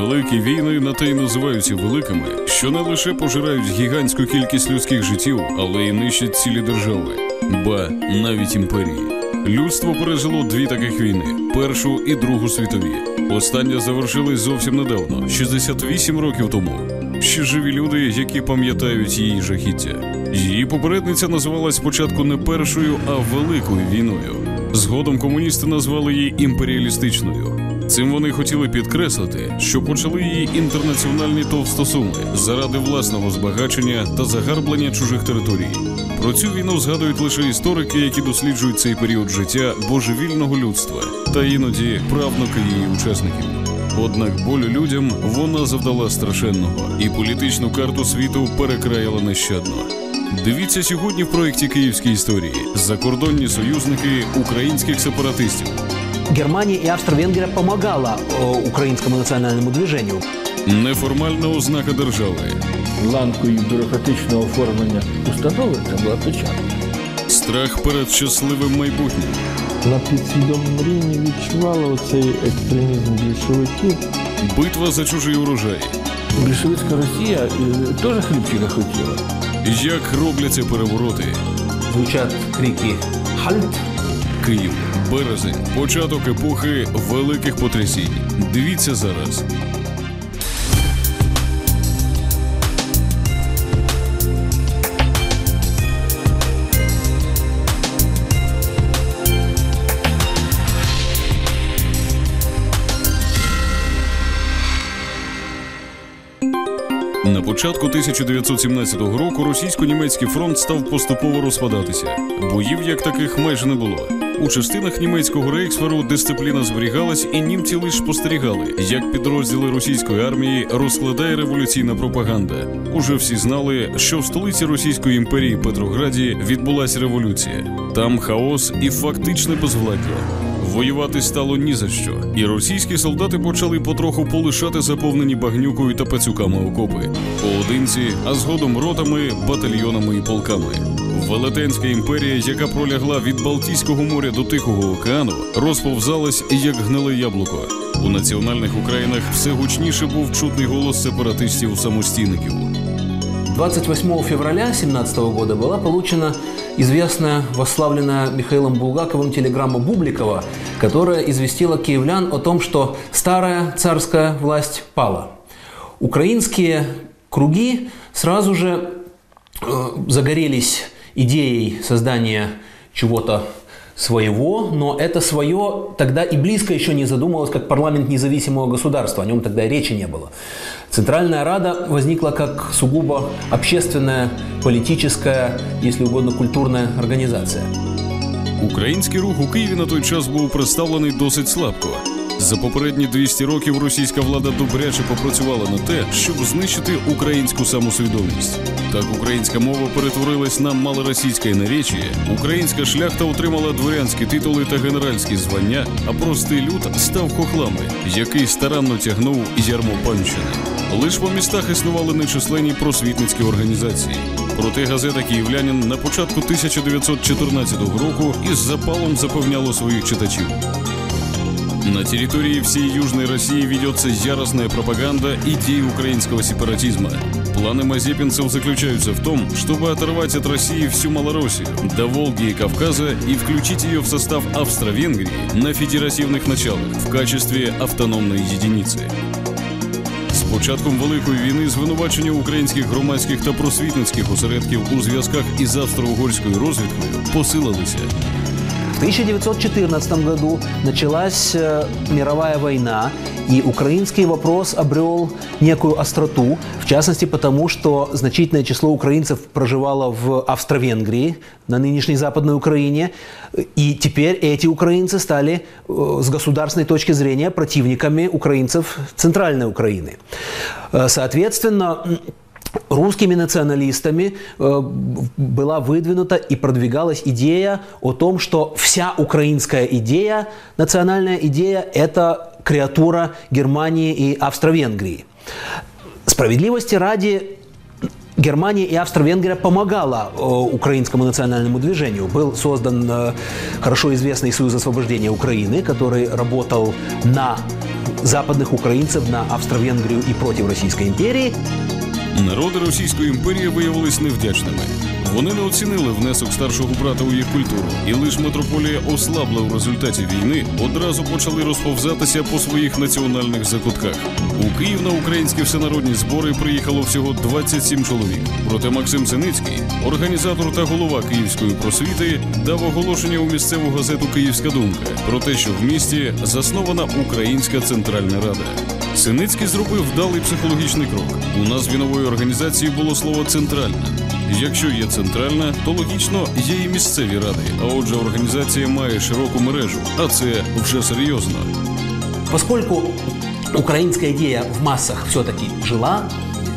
Великі війни на те й називаються великими, що не лише пожирають гігантську кількість людських життів, але й нищать цілі держави, ба навіть імперії. Людство пережило дві таких війни: першу і другу світові. Остання завершилась зовсім недавно, 68 років тому. Ще живі люди, які пам'ятають її жахіття. Її попередниця називалась спочатку не першою, а великою війною. Згодом комуністи назвали її імперіалістичною. Цим вони хотіли підкреслити, що почали її інтернаціональні товстосуми заради власного збагачення та загарблення чужих територій. Про цю війну згадують лише історики, які досліджують цей період життя божевільного людства, та іноді правнуки її учасників. Однак болю людям вона завдала страшенного, і політичну карту світу перекраїла нещадно. Дивіться сьогодні в проєкті Київські історії закордонні союзники українських сепаратистів. Германия и Австро-Венгрия помогала э, украинскому национальному движению. Неформальна ознака держави, ланкою бюрократичного оформлення установи це була печатка. страх перед щасливим майбутнім, На підсвідомому рівні відчувала оцей екстремізм більшовиків. битва за чужий урожай. Більшовицька Росія е, теж хлібчика хотіла. Як робляться перевороти? Звучат крики «Хальт!» Київ, березень, початок епохи великих потрясінь. Дивіться зараз. На початку 1917 року російсько-німецький фронт став поступово розпадатися. Боїв як таких майже не було. У частинах німецького рейхсферу дисципліна зберігалась, і німці лише спостерігали, як підрозділи російської армії розкладає революційна пропаганда. Уже всі знали, що в столиці Російської імперії Петрограді відбулася революція. Там хаос і фактичне безвладдя. Воювати стало ні за що, і російські солдати почали потроху полишати заповнені багнюкою та пацюками окопи, поодинці, а згодом ротами, батальйонами і полками. Велетенська імперія, яка пролягла від Балтійського моря до Тихого океану, розповзалась як гниле яблуко. У національних Українах все гучніше був чутний голос сепаратистів-самостійників. 28 февраля 2017 года была получена известная, восславленная Михаилом Булгаковым телеграмма Бубликова, которая известила киевлян о том, что старая царская власть пала. Украинские круги сразу же э, загорелись идеей создания чего-то своего, но это свое тогда и близко еще не задумывалось как парламент независимого государства, о нем тогда и речи не было. Центральная Рада возникла как сугубо общественная, политическая, если угодно, культурная организация. Український рух у Києві на той час був представлений досить слабко. За попередні 200 років російська влада добряче попрацювала на те, щоб знищити українську самосвідомість. Так українська мова перетворилась на малоросійське наречіє, українська шляхта отримала дворянські титули та генеральські звання, а простий люд став хохлами, який старанно тягнув ярмо панщини. Лиш по містах існували нечисленні просвітницькі організації. Проте газета Київлянин на початку 1914 року із запалом запевняла своїх читачів. На территории всей Южной России ведется яростная пропаганда идей украинского сепаратизма. Планы мазепинцев заключаются в том, чтобы оторвать от России всю Малороссию, до Волги и Кавказа и включить ее в состав Австро-Венгрии на федеративных началах в качестве автономной единицы. З початком Великої війни звинувачення українських громадських та просвітницьких осередків у зв'язках із австро-угорською розвідкою посилилися. В 1914 году началась э, мировая война, и украинский вопрос обрел некую остроту, в частности потому, что значительное число украинцев проживало в Австро-Венгрии, на нынешней Западной Украине, и теперь эти украинцы стали э, с государственной точки зрения противниками украинцев Центральной Украины. Э, Соответственно, русскими националистами э, была выдвинута и продвигалась идея о том, что вся украинская идея, национальная идея – это креатура Германии и Австро-Венгрии. Справедливости ради, Германия и Австро-Венгрия помогала э, украинскому национальному движению. Был создан э, хорошо известный Союз освобождения Украины, который работал на западных украинцев на Австро-Венгрию и против Российской империи. Народи Російської імперії виявились невдячними. Вони не оцінили внесок старшого брата у їх культуру, і лише митрополія ослабла у результаті війни, одразу почали розповзатися по своїх національних закутках. У Київ на українські всенародні збори приїхало всього 27 чоловік. Проте Максим Синицький, організатор та голова київської просвіти, дав оголошення у місцеву газету Київська думка про те, що в місті заснована Українська Центральна Рада. Синицький зробив вдалий психологічний крок. У назві нової організації було слово центральна. Якщо є центральна, то логічно є і місцеві ради. А отже, організація має широку мережу, а це вже серйозно. Поскольку украинская идея в массах все-таки жила,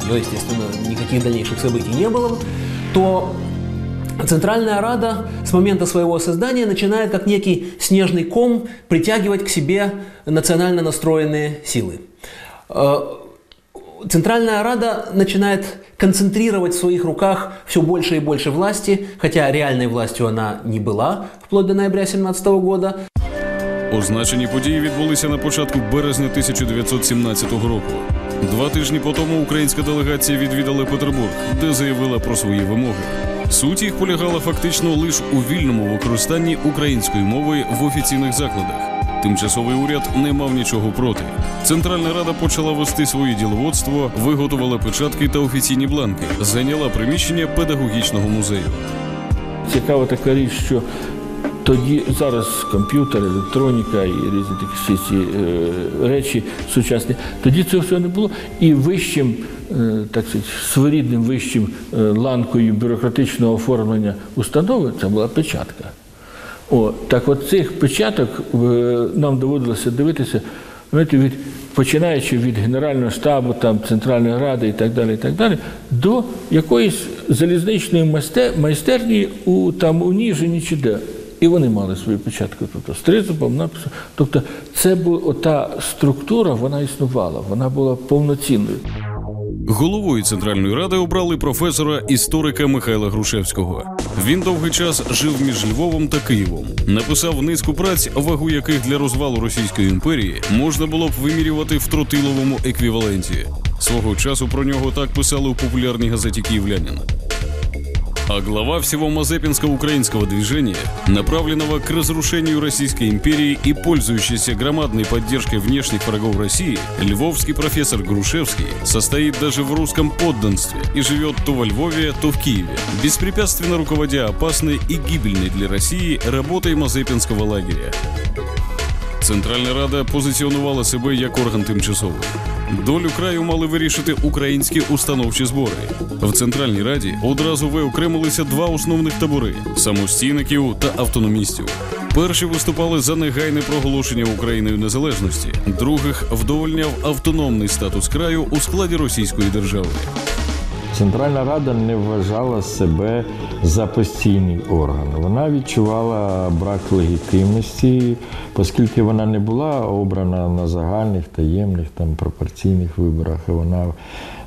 ее, естественно, никаких дальнейших событий не было, то Центральная Рада с момента своего создания начинает как некий снежный ком притягивать к себе национально настроенные силы. Э, Центральная Рада начинает концентрировать в своих руках все больше и больше власти, хотя реальной властью она не была вплоть до ноября 2017 года. Означені події відбулися на початку березня 1917 року. Два тижні по тому українська делегація відвідала Петербург, де заявила про свої вимоги. Суть їх полягала фактично лише у вільному використанні української мови в офіційних закладах. Тимчасовий уряд не мав нічого проти. Центральна рада почала вести своє діловодство, виготовила печатки та офіційні бланки, зайняла приміщення педагогічного музею. Цікава така річ, що тоді зараз комп'ютер, електроніка і різні такі всі ці е, речі сучасні. Тоді цього всього не було. І вищим, так сказати, своєрідним вищим е, ланкою бюрократичного оформлення установи це була печатка. О, так от цих печаток е, нам доводилося дивитися, знаєте, від, починаючи від Генерального штабу, там, Центральної Ради і так далі, і так далі, до якоїсь залізничної майсте- майстерні у, там, у Ніжині чи де. І вони мали свою печатку тут з тризубом, написано. Тобто це була та структура, вона існувала, вона була повноцінною. Головою Центральної ради обрали професора історика Михайла Грушевського. Він довгий час жив між Львовом та Києвом. Написав низку праць, вагу яких для розвалу Російської імперії можна було б вимірювати в тротиловому еквіваленті. Свого часу про нього так писали у популярній газеті «Киевлянин». А глава всего Мазепинского украинского движения, направленного к разрушению Российской империи и пользующийся громадной поддержкой внешних врагов России, львовский профессор Грушевский состоит даже в русском подданстве и живет то во Львове, то в Киеве, беспрепятственно руководя опасной и гибельной для России работой Мазепинского лагеря. Центральна Рада позиціонувала себе як орган тимчасовий. Долю краю мали вирішити українські установчі збори. В Центральній Раді одразу виокремилися два основних табори самостійників та автономістів. Перші виступали за негайне проголошення Україною незалежності, других вдовольняв автономний статус краю у складі Російської держави. Центральна Рада не вважала себе за постійний орган. Вона відчувала брак легітимності, оскільки вона не була обрана на загальних, таємних, там, пропорційних виборах. Вона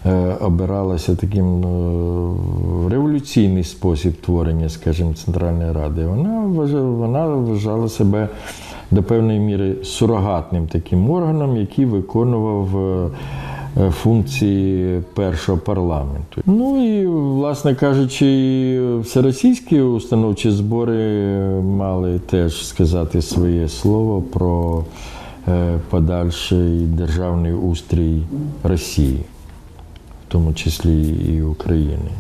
е, обиралася таким е, революційний спосіб творення, скажімо, Центральної Ради. Вона вважала, вона вважала себе до певної міри сурогатним таким органом, який виконував. Е, функції першого парламенту. Ну і, власне кажучи, всеросійські установчі збори мали теж сказати своє слово про е, подальший державний устрій Росії, в тому числі і України.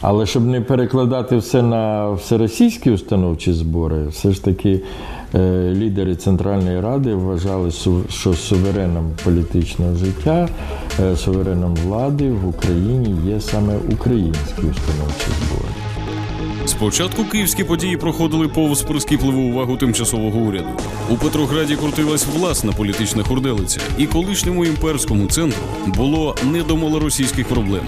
Але щоб не перекладати все на всеросійські установчі збори, все ж таки лідери Центральної Ради вважали, що сувереном політичного життя, е, сувереном влади в Україні є саме українські установчий збори. Спочатку київські події проходили повз прискіпливу увагу тимчасового уряду. У Петрограді крутилась власна політична хурделиця, і колишньому імперському центру було не до малоросійських проблем.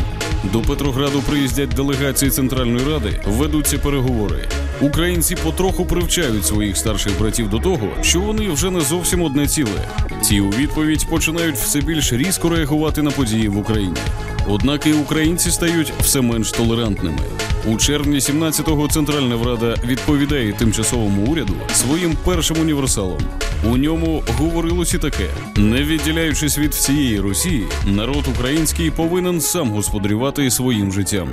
До Петрограду приїздять делегації Центральної Ради, ведуться переговори. Українці потроху привчають своїх старших братів до того, що вони вже не зовсім одне ціле. Ті у відповідь починають все більш різко реагувати на події в Україні. Однак і українці стають все менш толерантними. У червні 17-го Центральна Рада відповідає тимчасовому уряду своїм першим універсалом. У ньому говорилось і таке: не відділяючись від всієї Росії, народ український повинен сам господарювати своїм життям.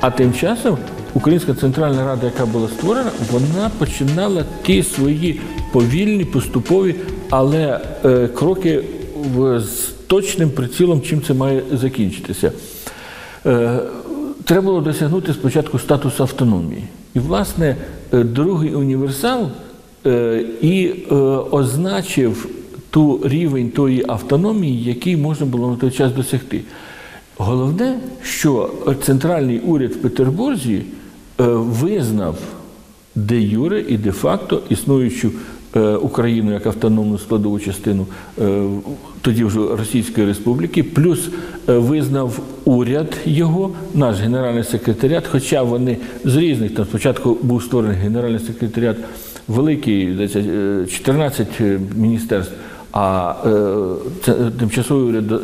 А тим часом Українська Центральна Рада, яка була створена, вона починала ті свої повільні, поступові, але е, кроки в, точним прицілом, чим це має закінчитися. Е, треба було досягнути спочатку статусу автономії. І, власне, е, другий універсал е, і означив ту рівень тої автономії, який можна було на той час досягти. Головне, що центральний уряд в Петербурзі визнав де юре і де факто існуючу Україну як автономну складову частину е, тоді вже Російської Республіки, плюс е, визнав уряд його, наш генеральний секретаріат, хоча вони з різних там спочатку був створений генеральний секретаріат великий, е, 14 міністерств. А е, це, тимчасовий уряд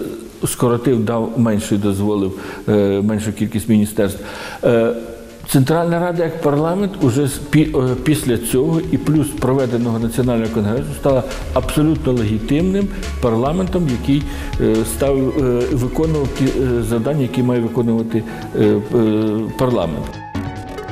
скоротив, дав менший, дозволив е, меншу кількість міністерств. Е, Центральна Рада як парламент уже після цього і плюс проведеного національного конгресу стала абсолютно легітимним парламентом, який став виконував ті завдання, які має виконувати парламент.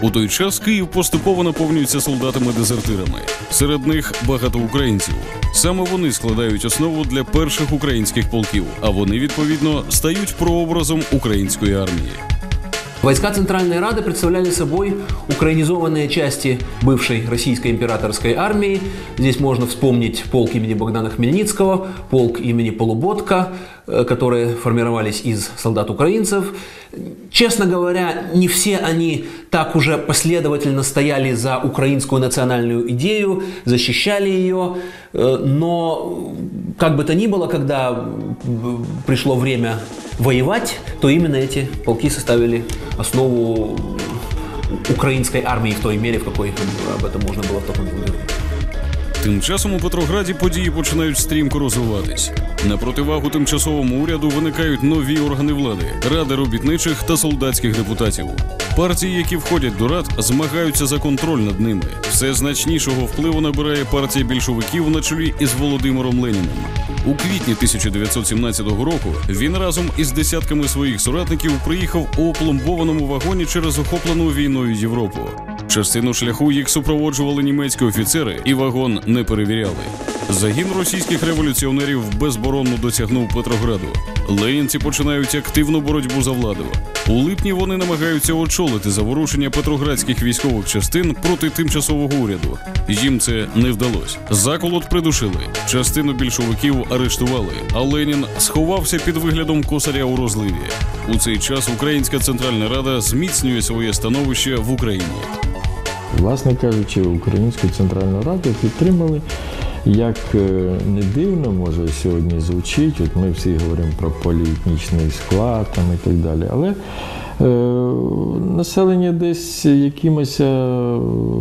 У той час Київ поступово наповнюється солдатами-дезертирами. Серед них багато українців. Саме вони складають основу для перших українських полків, а вони відповідно стають прообразом української армії. Войска Центральной Рады представляли собой украинизованные части бывшей российской императорской армии. Здесь можно вспомнить полк имени Богдана Хмельницкого, полк имени Полуботка, которые формировались из солдат-украинцев. Честно говоря, не все они так уже последовательно стояли за украинскую национальную идею, защищали ее, но как бы то ни было, когда пришло время воевать, то именно эти полки составили основу украинской армии в той мере, в какой об этом можно было в тот момент говорить. Тим часом у Петрограді події починають стрімко розвиватись. На противагу тимчасовому уряду виникають нові органи влади, ради робітничих та солдатських депутатів. Партії, які входять до рад, змагаються за контроль над ними. Все значнішого впливу набирає партія більшовиків на чолі із Володимиром Леніним. У квітні 1917 року він разом із десятками своїх соратників приїхав у опломбованому вагоні через охоплену війною Європу. Частину шляху їх супроводжували німецькі офіцери, і вагон не перевіряли. Загін російських революціонерів безборонно досягнув Петрограду. Ленінці починають активну боротьбу за владу. У липні вони намагаються очолити заворушення петроградських військових частин проти тимчасового уряду. Їм це не вдалося. Заколот придушили. Частину більшовиків арештували, а Ленін сховався під виглядом косаря у розливі. У цей час Українська Центральна Рада зміцнює своє становище в Україні. Власне кажучи, Українську Центральну Раду підтримали. Як е, не дивно може сьогодні звучить, от ми всі говоримо про поліетнічний склад там і так далі, але е, населення десь якимось е,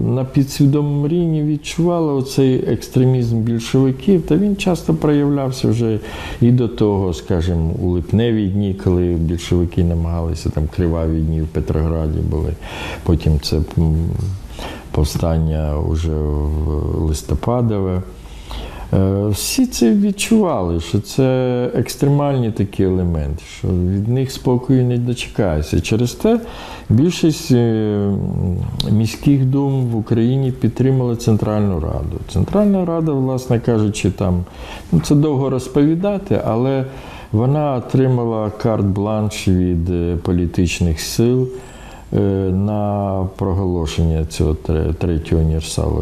на підсвідомому рівні відчувало оцей екстремізм більшовиків, та він часто проявлявся вже і до того, скажімо, у липневі дні, коли більшовики намагалися там криваві дні в Петрограді були, потім це повстання вже в листопадове. Е, всі це відчували, що це екстремальні такі елементи, що від них спокою не дочекаєшся. Через те більшість е, міських дум в Україні підтримали Центральну Раду. Центральна Рада, власне кажучи, там ну це довго розповідати, але вона отримала карт-бланш від е, політичних сил на проголошення цього третього універсалу.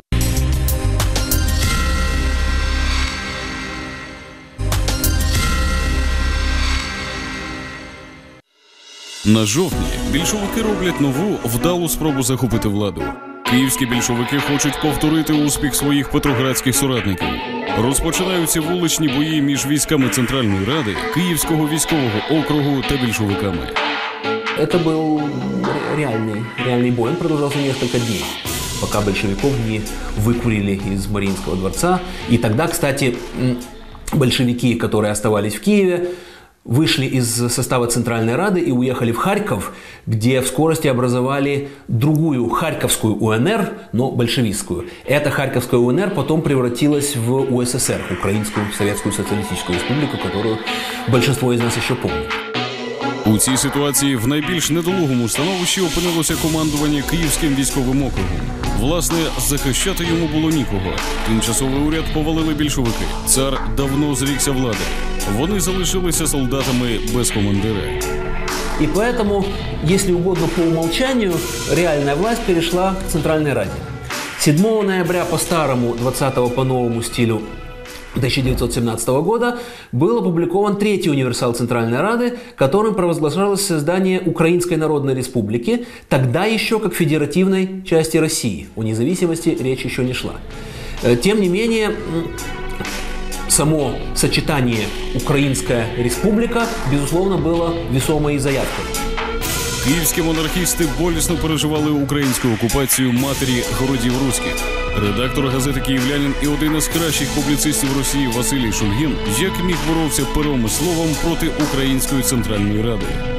На жовтні більшовики роблять нову вдалу спробу захопити владу. Київські більшовики хочуть повторити успіх своїх петроградських соратників. Розпочинаються вуличні бої між військами Центральної Ради, Київського військового округу та більшовиками. Это был реальный, реальный бой. Он продолжался несколько дней. пока большевиков не выкурили из Мариинского дворца. И тогда, кстати, большевики, которые оставались в Киеве, вышли из состава Центральной Рады и уехали в Харьков, где в скорости образовали другую Харьковскую УНР, но большевистскую. Эта Харьковская УНР потом превратилась в УССР, Украинскую Советскую Социалистическую Республику, которую большинство из нас еще помнит. У цій ситуації в найбільш недолугому становищі опинилося командування Київським військовим округом. Власне, захищати йому було нікого. Тимчасовий уряд повалили більшовики. Цар давно зрікся влади. Вони залишилися солдатами без командира. И поэтому, если угодно по умолчанию, реальная власть перешла к Центральной Раде. 7 ноября по старому, 20 по новому стилю 1917 года был опубликован третий универсал Центральной Рады, которым провозглашалось создание Украинской Народной Республики, тогда еще как федеративной части России. О независимости речь еще не шла. Э, Тем не менее, само сочетание «Украинская республика» безусловно было весомой заявкой. Київські монархісти болісно переживали українську окупацію матері городів руських. Редактор газети Київлянин і один із кращих публіцистів Росії Василій Шульгін як міг боровся пером словом проти Української центральної ради.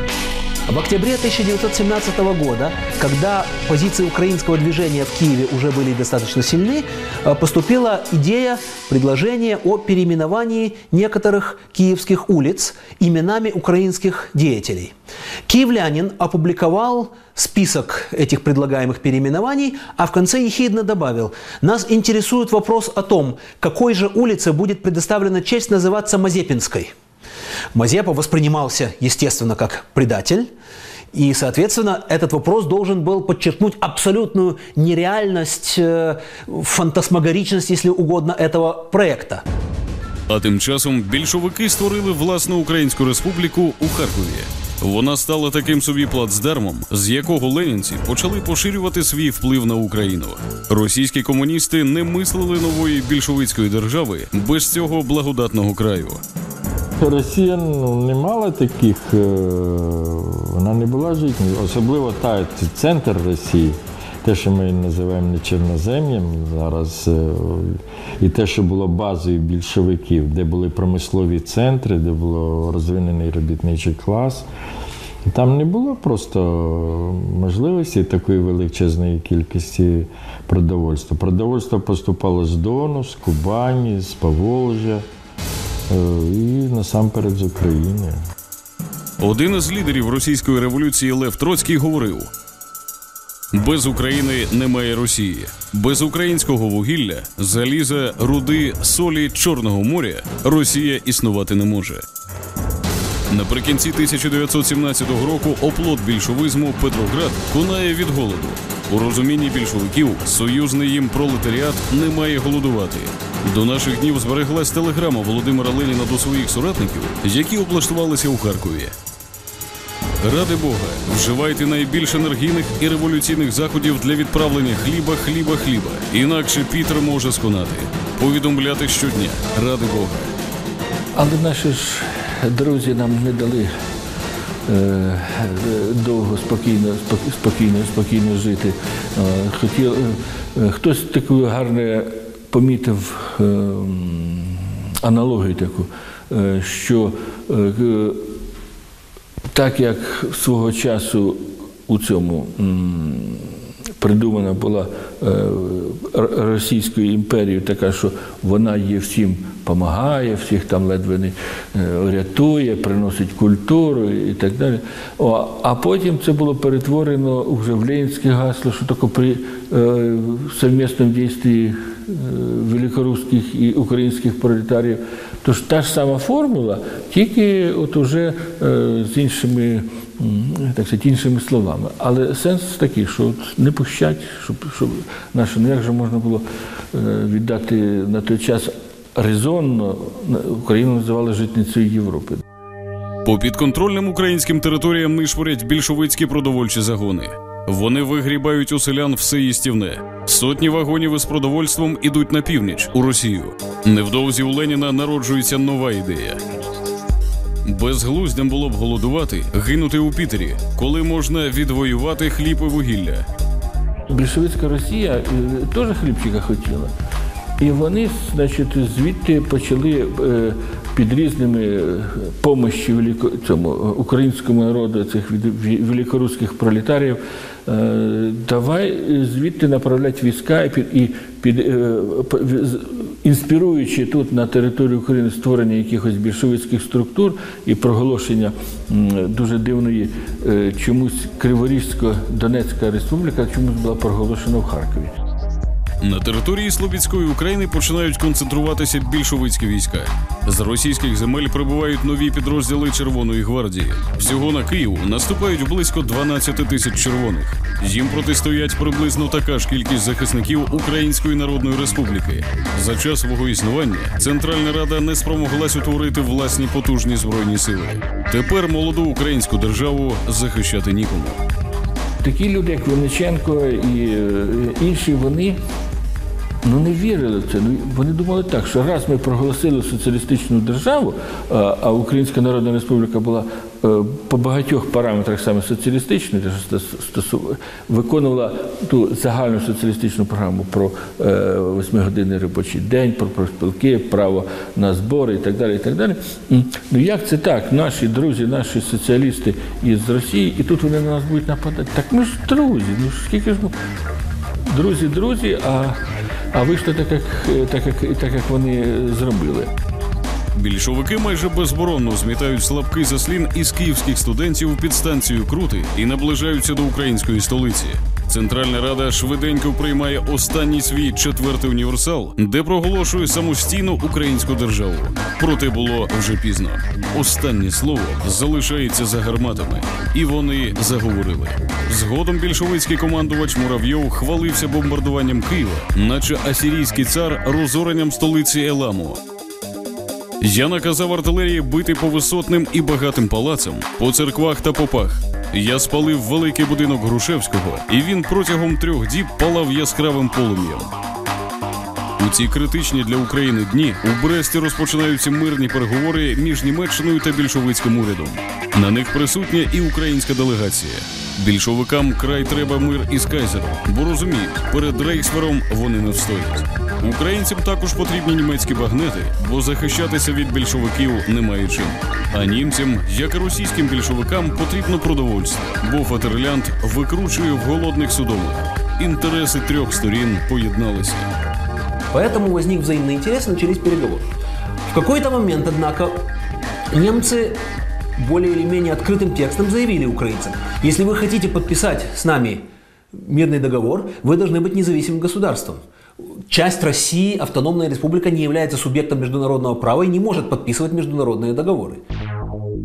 В октябре 1917 года, когда позиции украинского движения в Киеве уже были достаточно сильны, э, поступила идея, предложение о переименовании некоторых киевских улиц именами украинских деятелей. Киевлянин опубликовал список этих предлагаемых переименований, а в конце ехидно добавил, нас интересует вопрос о том, какой же улице будет предоставлена честь называться Мазепинской. Мазепа воспринимался, естественно, как предатель, и, соответственно, этот вопрос должен был подчеркнуть абсолютную нереальность, э, фантасмагоричность, если угодно, этого проекта. А тим часом більшовики створили власну українську республіку у Харкові. Вона стала таким собі плацдармом, з якого ленінці почали поширювати свій вплив на Україну. Російські комуністи не мислили нової більшовицької держави без цього благодатного краю. Росія ну, не мала таких, е, вона не була житньою, особливо та центр Росії, те, що ми називаємо не Чорнозем'ям зараз, е, і те, що було базою більшовиків, де були промислові центри, де було розвинений робітничий клас. Там не було просто можливості такої величезної кількості продовольства. Продовольство поступало з Дону, з Кубані, з Поволжя. Е, і насамперед з України. Один із лідерів російської революції Лев Троцький говорив: без України немає Росії, без українського вугілля, заліза, руди, солі Чорного моря Росія існувати не може. Наприкінці 1917 року оплот більшовизму Петроград конає від голоду. У розумінні більшовиків союзний їм пролетаріат не має голодувати. До наших днів збереглась телеграма Володимира Леніна до своїх соратників, які облаштувалися у Харкові. Ради Бога, вживайте найбільш енергійних і революційних заходів для відправлення хліба, хліба, хліба. Інакше Пітер може сконати. Повідомляти щодня. Ради Бога. Але наші ж друзі нам не дали е, довго спокійно, спокійно, спокійно жити. Е, Хотів, е, хтось таку гарне помітив е, аналогію таку, е, що е, так як свого часу у цьому придумана була е, Російською імперією така, що вона їй всім допомагає, всіх там ледве не е, рятує, приносить культуру і так далі. О, а потім це було перетворено вже в ленінське гасло, що таке при е, совместному дійстві е, великорусських і українських пролетаріїв. Тож та ж сама формула, тільки от уже е, з іншими, так сказати, іншими словами. Але сенс такий, що от не пущать, щоб, щоб наше, ну як же можна було е, віддати на той час резонно, Україну називали житницею Європи. По підконтрольним українським територіям нишпорять більшовицькі продовольчі загони. Вони вигрібають у селян все їстівне. Сотні вагонів із продовольством ідуть на північ у Росію. Невдовзі у Леніна народжується нова ідея. Безглуздям було б голодувати, гинути у Пітері, коли можна відвоювати хліб і вугілля. більшовицька Росія е, теж хлібчика хотіла. І вони, значить, звідти почали е, під різними е, помощі цьому, е, українському народу, цих великоруських пролетарів, е, давай звідти направляти війська і під, і під інспіруючи тут на території України створення якихось більшовицьких структур і проголошення дуже дивної чомусь Криворізько-Донецька республіка чомусь була проголошена в Харкові. На території Слобідської України починають концентруватися більшовицькі війська. З російських земель прибувають нові підрозділи Червоної гвардії. Всього на Київ наступають близько 12 тисяч червоних. Їм протистоять приблизно така ж кількість захисників Української Народної Республіки. За час свого існування Центральна Рада не спромоглась утворити власні потужні збройні сили. Тепер молоду українську державу захищати нікому. Такі люди, як Винниченко і е, інші, вони ну, не вірили в це. Ну, вони думали так, що раз ми проголосили соціалістичну державу, а, а Українська Народна Республіка була е, по багатьох параметрах саме соціалістичною, виконувала ту загальну соціалістичну програму про е, восьмигодинний робочий день, про профспілки, право на збори і так далі. І так далі. Ну як це так? Наші друзі, наші соціалісти із Росії, і тут вони на нас будуть нападати. Так ми ж друзі, ну скільки ж ми друзі, друзі, а, а вийшло так, як, так, як, так, як вони зробили. Більшовики майже безборонно змітають слабкий заслін із київських студентів під станцію Крути і наближаються до української столиці. Центральна рада швиденько приймає останній свій четвертий універсал, де проголошує самостійну українську державу. Проте було вже пізно. Останнє слово залишається за гарматами, і вони заговорили. Згодом більшовицький командувач Муравйов хвалився бомбардуванням Києва, наче асірійський цар розоренням столиці Еламу. Я наказав артилерії бити по висотним і багатим палацам, по церквах та попах. Я спалив великий будинок Грушевського, і він протягом трьох діб палав яскравим полум'ям. У ці критичні для України дні у Бресті розпочинаються мирні переговори між Німеччиною та більшовицьким урядом. На них присутня і українська делегація. Більшовикам край треба мир із кайзером, бо розуміють, перед рейхсвером вони не встоять. Українцям також потрібні німецькі багнети, бо захищатися від більшовиків немає чим. А німцям, як і російським більшовикам, потрібно продовольство, бо Фатерлянд викручує в голодних судомах. Інтереси трьох сторін поєдналися. Поэтому возник взаимный интерес и начались переговоры. В какой-то момент, однако, немцы более или менее открытым текстом заявили украинцам, если вы хотите подписать с нами мирный договор, вы должны быть независимым государством. Часть России, автономная республика, не является субъектом международного права и не может подписывать международные договоры.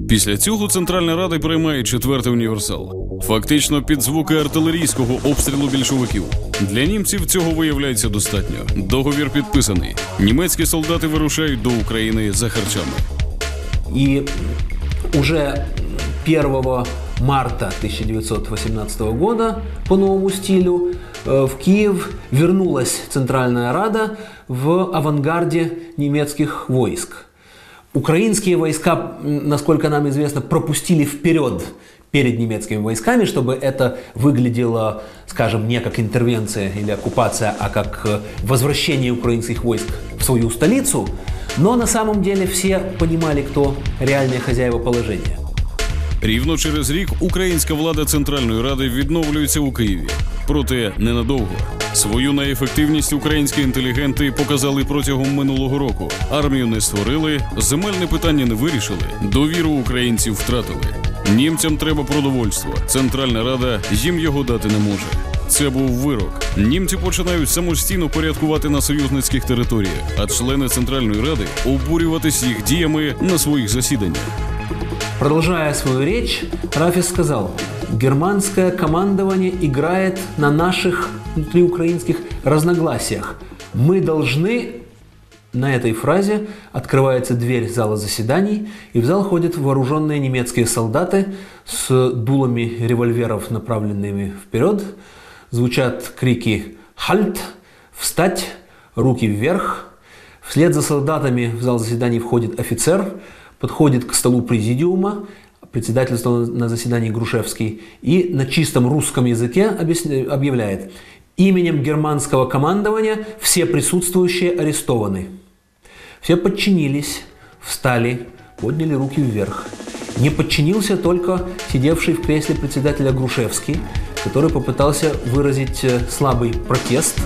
Після цього Центральна Рада приймає четвертий універсал. Фактично під звуки артилерійського обстрілу більшовиків. Для німців цього виявляється достатньо. Договір підписаний. Німецькі солдати вирушають до України за харчами. И уже 1 марта 1918 года по новому стилю э, в Киев вернулась Центральная Рада в авангарде немецких войск. Украинские войска, насколько нам известно, пропустили вперед перед немецкими войсками, чтобы это выглядело, скажем, не как интервенция или оккупация, а как э, возвращение украинских войск в свою столицу. Но на самом деле все понимали, кто реальные хозяева положения. Рівно через рік українська влада Центральної Ради відновлюється у Києві. Проте ненадовго. Свою неефективність українські інтелігенти показали протягом минулого року. Армію не створили, земельне питання не вирішили, довіру українців втратили. Німцям треба продовольство. Центральна Рада їм його дати не може. Це був вирок. Німці починають самостійно порядкувати на союзницьких територіях, а члени Центральної Ради обурюватись їх діями на своїх засіданнях. Продолжая свою речь, Рафис сказал, германское командование играет на наших внутриукраинских разногласиях. Мы должны... На этой фразе открывается дверь зала заседаний, и в зал ходят вооруженные немецкие солдаты с дулами револьверов, направленными вперед. Звучат крики «Хальт!», «Встать!», «Руки вверх!». Вслед за солдатами в зал заседаний входит офицер, подходит к столу президиума, председательствовал на заседании Грушевский, и на чистом русском языке объявляет «Именем германского командования все присутствующие арестованы». Все подчинились, встали, подняли руки вверх. Не подчинился только сидевший в кресле председателя Грушевский, который попытался выразить э, слабый протест –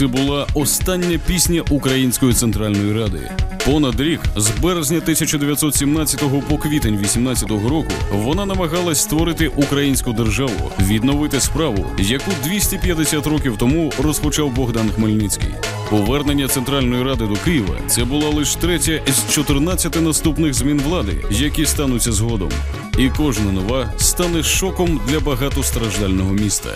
Це була остання пісня Української центральної ради. Понад рік, з березня 1917 по квітень 18 року, вона намагалась створити українську державу, відновити справу, яку 250 років тому розпочав Богдан Хмельницький. Повернення Центральної ради до Києва це була лише третя із 14 наступних змін влади, які стануться згодом. І кожна нова стане шоком для багатостраждального міста.